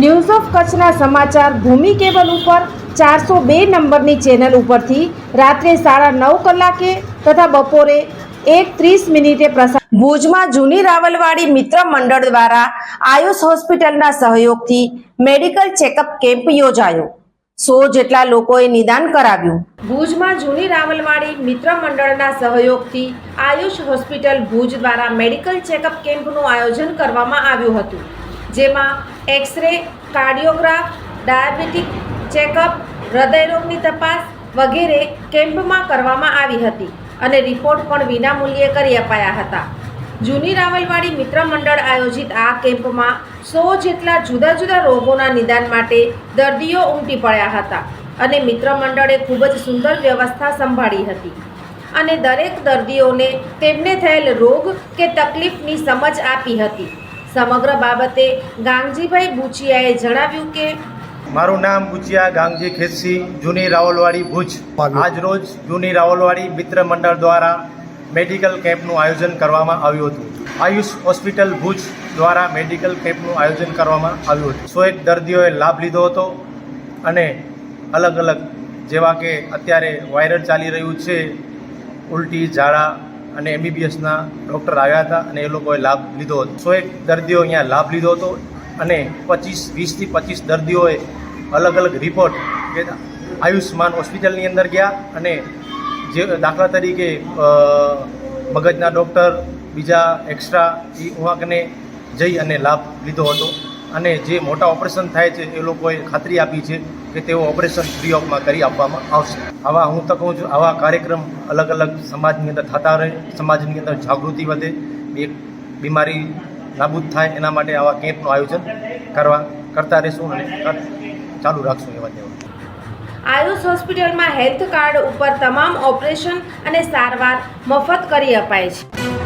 News of કચ્છના સમાચાર ભૂમિ cable ઉપર ચારસો બે નંબરની ચેનલ ઉપરથી રાત્રે સાડા નવ કલાકે તથા બપોરે એક ત્રીસ મિનિટે પ્રસાર ભુજમાં જૂની રાવલવાડી મિત્ર મંડળ દ્વારા આયુષ હોસ્પિટલના સહયોગથી મેડિકલ ચેકઅપ કેમ્પ યોજાયો. સો જેટલા લોકોએ નિદાન કરાવ્યું. ભુજમાં જૂની રાવલવાડી મિત્ર મંડળના સહયોગથી આયુષ હોસ્પિટલ ભુજ દ્વારા મેડિકલ ચેકઅપ કેમ્પનું આયોજન કરવામાં આવ્યું હતું. જેમાં x ray cardiograph diabetic checkup હૃદયરોગની તપાસ વગેરે કેમ્પમાં કરવામાં આવી હતી અને રિપોર્ટ પણ વિનામૂલ્યે કરી અપાયા હતા. જૂની રાવલવાડી મિત્ર મંડળ આયોજિત આ કેમ્પમાં સો જેટલા જુદા જુદા રોગોના નિદાન માટે દર્દીઓ ઉમટી પડ્યા હતા અને મિત્ર મંડળે ખૂબ જ સુંદર વ્યવસ્થા સંભાળી હતી. અને દરેક દર્દીઓને તેમને થયેલ રોગ કે તકલીફની સમજ આપી હતી. સમગ્ર બાબતે ગાંગજીભાઈ બુચિયાએ જણાવ્યું કે મારું નામ ગુચિયા ગાંગજી ખેસી જૂની રાવલવાડી ભુજ. આજ રોજ જૂની રાવલવાડી મિત્ર મંડળ દ્વારા મેડિકલ કેમ્પનું આયોજન કરવામાં આવ્યું હતું. આયુષ હોસ્પિટલ ભુજ દ્વારા મેડિકલ કેમ્પનું આયોજન કરવામાં આવ્યું હતું. સો એક દર્દીઓએ લાભ લીધો હતો અને અલગ અલગ જેવા કે અત્યારે વાયરલ ચાલી રહ્યું છે ઉલટી ઝાડા અને એમબીબીએસના ડૉક્ટર આવ્યા હતા અને એ લોકોએ લાભ લીધો હતો. સો એક દર્દીઓ અહીંયા લાભ લીધો હતો અને પચીસ, વીસથી પચીસ દર્દીઓએ અલગ અલગ રિપોર્ટ કે આયુષ્માન હોસ્પિટલની અંદર ગયા અને જે દાખલા તરીકે મગજના ડૉક્ટર બીજા એક્સ્ટ્રા એ ઉવાકને જઈ અને લાભ લીધો હતો. અને જે મોટા ઓપરેશન થાય છે, એ લોકોએ ખાતરી આપી છે કે તેઓ ઓપરેશન ફ્રી ઓફમાં કરી આપવામાં આવશે. આવા હું તો કહું છું, આવા કાર્યક્રમ અલગ અલગ સમાજની અંદર થતા રહે, સમાજની અંદર જાગૃતિ વધે એક બીમારી નાબૂદ થાય, એના માટે આવા કેમ્પનું આયોજન કરવા, કરતા રહેશું અને ચાલુ રાખશું એવા તેવા આયુષ હોસ્પિટલમાં હેલ્થ કાર્ડ ઉપર તમામ ઓપરેશન અને સારવાર મફત કરી અપાય છે.